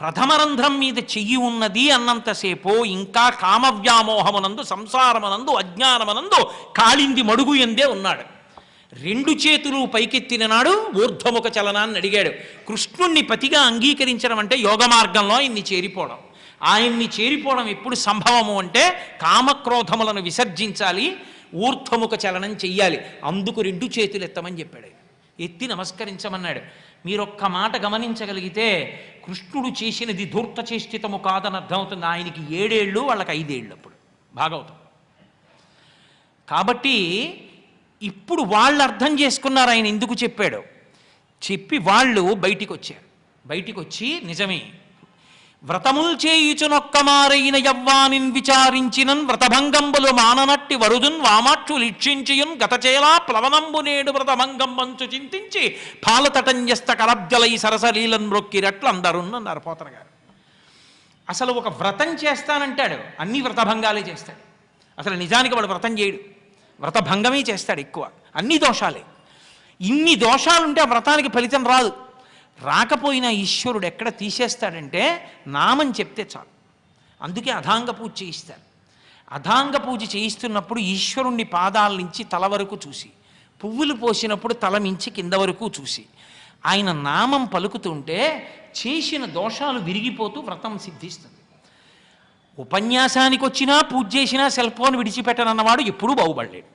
ప్రథమరంధ్రం మీద చెయ్యి ఉన్నది అన్నంతసేపు ఇంకా కామవ్యామోహమునందు సంసారమనందు అజ్ఞానమనందు కాళింది మడుగు ఎందే ఉన్నాడు. రెండు చేతులు పైకెత్తిన నాడు ఊర్ధ్వముఖ చలనాన్ని అడిగాడు. కృష్ణుణ్ణి పతిగా అంగీకరించడం అంటే యోగ మార్గంలో ఆయన్ని చేరిపోవడం. ఆయన్ని చేరిపోవడం ఎప్పుడు సంభవము అంటే కామక్రోధములను విసర్జించాలి ఊర్ధ్వముఖ చలనం చెయ్యాలి. అందుకు రెండు చేతులు ఎత్తమని చెప్పాడు. ఎత్తి నమస్కరించమన్నాడు. మీరొక్క మాట గమనించగలిగితే కృష్ణుడు చేసినది ధూర్త చేష్టితము కాదని అర్థమవుతుంది. ఆయనకి ఏడేళ్ళు వాళ్ళకి ఐదేళ్ళు అప్పుడు. భాగవతం. కాబట్టి ఇప్పుడు వాళ్ళు అర్థం చేసుకున్నారు ఆయన ఎందుకు చెప్పాడు. చెప్పి వాళ్ళు బయటికి వచ్చారు బయటికి వచ్చి నిజమే వ్రతముల్ చేయుచునొక్కమారైన యవ్వానిన్ విచారించినన్ వ్రతభంగంబులు మాననట్టి వరుదున్ వామాక్షు లిక్షించియున్ గతచేలా ప్లవనంబు నేడు వ్రతభంగంబంచు చింతించి పాలతటంజస్త కలబ్జలై సరసలీలన్ అందరు అందరున్నన్నారు పోతన గారు. అసలు ఒక వ్రతం చేస్తానంటాడు అన్ని వ్రతభంగాలే చేస్తాడు. అసలు నిజానికి వాడు వ్రతం చేయడు వ్రతభంగమే చేస్తాడు ఎక్కువ అన్ని దోషాలే. ఇన్ని దోషాలుంటే ఆ వ్రతానికి ఫలితం రాదు. రాకపోయినా ఈశ్వరుడు ఎక్కడ తీసేస్తాడంటే నామం చెప్తే చాలు. అందుకే అధాంగ పూజ చేయిస్తారు. అధాంగ పూజ చేయిస్తున్నప్పుడు ఈశ్వరుణ్ణి పాదాల నుంచి తల వరకు చూసి పువ్వులు పోసినప్పుడు తల మించి కింద వరకు చూసి ఆయన నామం పలుకుతుంటే చేసిన దోషాలు విరిగిపోతూ వ్రతం సిద్ధిస్తుంది. ఉపన్యాసానికి వచ్చినా పూజ చేసినా సెల్ ఫోన్ విడిచిపెట్టనన్నవాడు ఎప్పుడూ బాగుపడలేడు.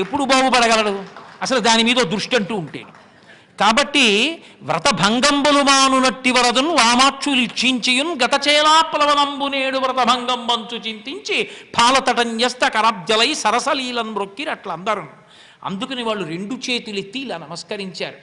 ఎప్పుడు బాగుపడగలడు? అసలు దాని మీద దృష్టి అంటూ ఉంటాడు కాబట్టి వ్రతభంగంబులు మానునట్టి వరదున్ వామాక్షులు ఇక్షించియున్ గతచేలా ప్లవనంబు నేడు వ్రతభంగంబంచు చింతించి పాలతటన్యస్త కరబ్జలై సరసలీలం మొక్కిరు అట్లా అందరు అందుకని వాళ్ళు రెండు చేతులెత్తి ఇలా నమస్కరించారు.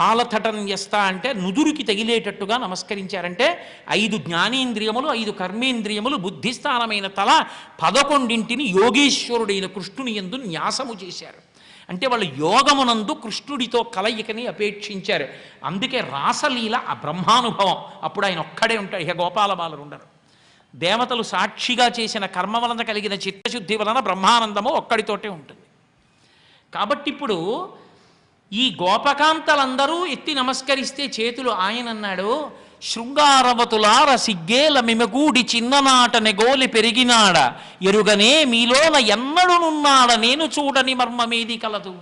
పాలతటన్యస్త అంటే నుదురుకి తగిలేటట్టుగా నమస్కరించారంటే ఐదు జ్ఞానేంద్రియములు ఐదు కర్మేంద్రియములు బుద్ధిస్థానమైన తల పదకొండింటిని యోగేశ్వరుడైన కృష్ణుని ఎందు న్యాసము చేశారు. అంటే వాళ్ళు యోగమునందు కృష్ణుడితో కలయికని అపేక్షించారు. అందుకే రాసలీల ఆ బ్రహ్మానుభవం. అప్పుడు ఆయన ఒక్కడే ఉంటాడు. ఇక గోపాల బాలురు ఉండరు. దేవతలు సాక్షిగా చేసిన కర్మ వలన కలిగిన చిత్తశుద్ధి వలన బ్రహ్మానందము ఒక్కడితోటే ఉంటుంది. కాబట్టి ఇప్పుడు ఈ గోపకాంతలందరూ ఎత్తి నమస్కరిస్తే చేతులు ఆయన అన్నాడు శృంగారవతులార సిగ్గేల మిమగూడి చిన్ననాటని గోలి పెరిగినాడ. ఎరుగనే మీలోన ఎన్నడునున్నాడ నేను చూడని మర్మమేది కలదు.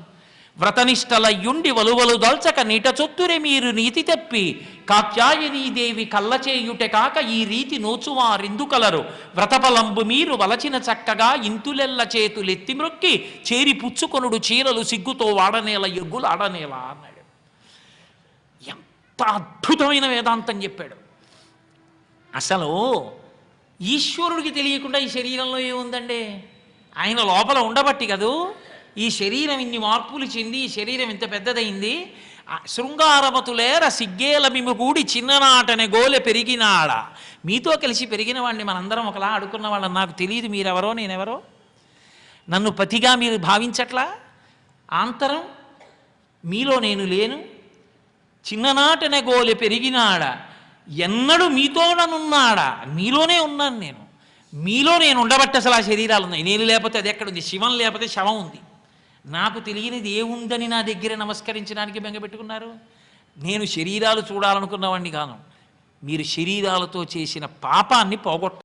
వ్రతనిష్టలయ్యుండి వలువలు దల్చక నీట చొత్తురే మీరు నీతి తెప్పి. కాత్యాయనీదేవి కళ్ళచేయుట కాక ఈ రీతి నోచువారిందుకలరు? వ్రతపలంబు మీరు వలచిన చక్కగా ఇంతులెల్ల చేతులెత్తి మృక్కి చేరి పుచ్చుకొనుడు చీరలు సిగ్గుతో వాడనేల ఎగ్గులు ఆడనేలా అన్నాడు ఎంత అద్భుతమైన వేదాంతం చెప్పాడు. అసలు ఈశ్వరుడికి తెలియకుండా ఈ శరీరంలో ఏముందండి? ఆయన లోపల ఉండబట్టి కదూ? ఈ శరీరం ఇన్ని మార్పులు చెంది ఈ శరీరం ఇంత పెద్దదైంది. ఆ సిగ్గేల మిముగూడి చిన్ననాటనే గోలె పెరిగినాడ. మీతో కలిసి పెరిగిన వాడిని మనందరం ఒకలా అడుకున్న వాళ్ళని నాకు తెలియదు మీరెవరో నేనెవరో? నన్ను పతిగా మీరు భావించట్లా? ఆంతరం మీలో నేను లేను. చిన్ననాటనే గోలె పెరిగినాడ? ఎన్నడు మీతోననున్నాడా? మీలోనే ఉన్నాను నేను. మీలో నేను ఉండబట్టి అసలు ఆ శరీరాలు ఉన్నాయి. నేను లేకపోతే అది ఎక్కడుంది శివం లేకపోతే శవం ఉంది. నాకు తెలియనిది ఏముందని నా దగ్గర నమస్కరించడానికి బెంగపెట్టుకున్నారు నేను శరీరాలు చూడాలనుకున్నవాడిని కాను. మీరు శరీరాలతో చేసిన పాపాన్ని పోగొట్ట